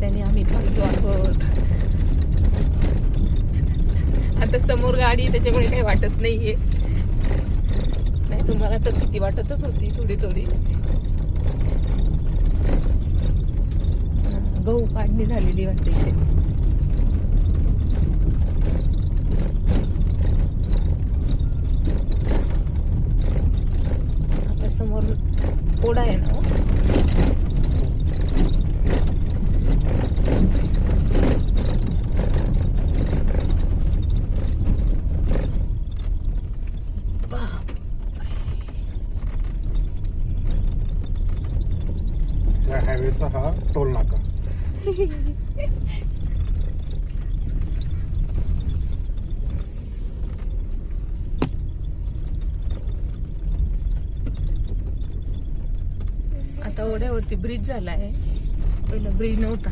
रस्त्याने आम्ही चालतो आहोत. आता समोर गाडी त्याच्यामुळे काही वाटत नाहीये. नाही तुम्हाला तर भीती वाटतच होती थोडी थोडी. गहू काढणी झालेली वाटते इथे. समोर ओढा आहे ना हो? हायवेचा हा टोल नाका आता ओढ्यावरती ब्रिज झाला आहे पहिला ब्रिज नव्हता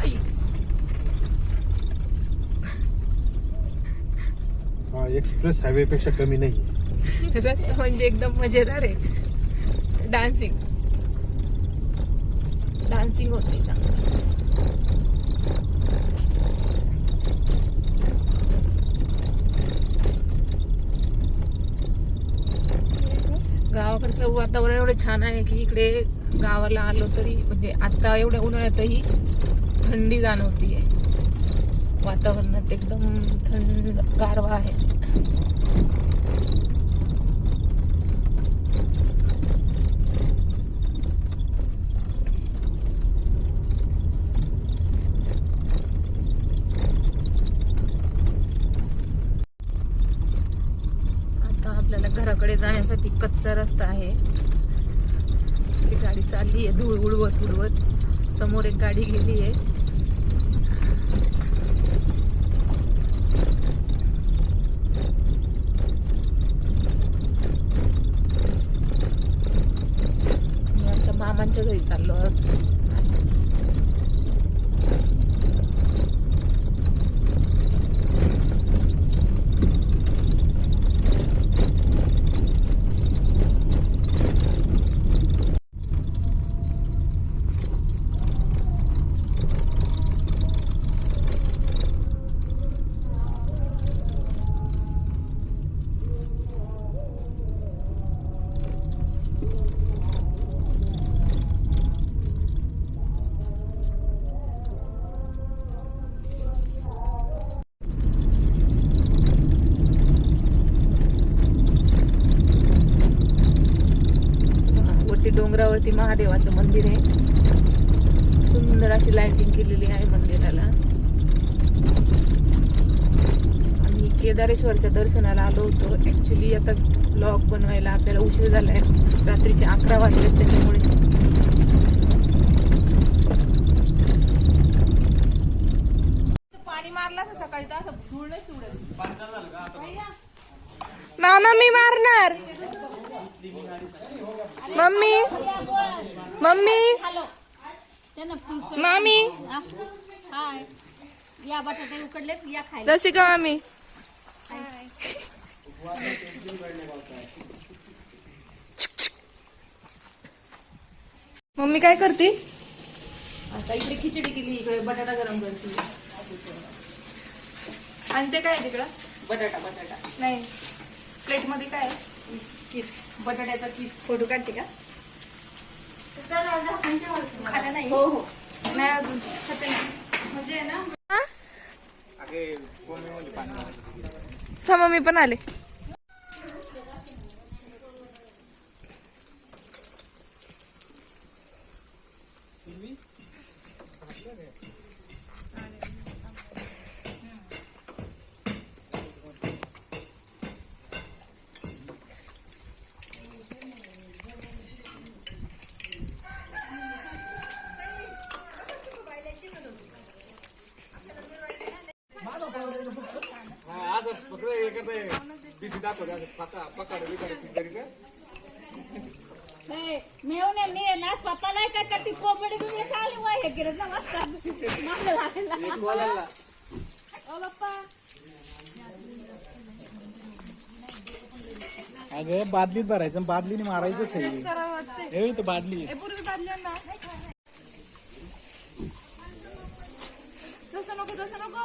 आई, हा एक्सप्रेस हायवे पेक्षा कमी नाही. रस्ता म्हणजे एकदम मजेदार आहे. डान्सिंग डान्सिंग होते चांगलं. गावाकडचं वातावरण एवढं छान आहे की इकडे गावाला आलो तरी म्हणजे आता एवढ्या उन्हाळ्यातही थंडी जाणवतीये. वातावरणात एकदम थंड गारवा आहे. आता आपल्याला घराकडे जाण्यासाठी कच्चा रस्ता आहे. गाडी चालली आहे धूळ उडवत उडवत समोर एक गाडी गेली आहे मी आमच्या मामांच्या घरी चाललो आहोत वरती महादेवाचं मंदिर आहे. सुंदर अशी लाइटिंग केलेली आहे मंदिराला. आम्ही केदारेश्वरच्या दर्शनाला आलो होतो. ऍक्च्युली आता ब्लॉग बनवायला आपल्याला उशीर झालाय. रात्रीचे अकरा वाजले त्याच्यामुळे. पाणी मारला तर सकाळी तर असं उडत. मामा मी मारणार. मम्मी. मम्मी. मामी. हाय. या बटाटे उकडलेत या खायला. रसिका मामी? मम्मी काय करते? आता इकडे खिचडी केली इकडे बटाटा गरम करते. आणि ते काय आहे तिकडं? बटाटा बटाटा. नाही. प्लेटमध्ये काय आहे? किस बटाट्याचा किस. फोटो काढते का? खाल्लं नाही? हो हो. नाही? अजून खाते ना. म्हणजे ना थांबा मी पण आले. मेवणे मी आहे ना स्वतःला काय करते कोंबडी बिबडी चालू आहे गिरत ना मस्त मागं लागायला. ओ बाप्पा अगं बादलीत भरायचं बादलीने मारायचंच आहे हे बादली पूर्वी बादली ना तसं नको तसं नको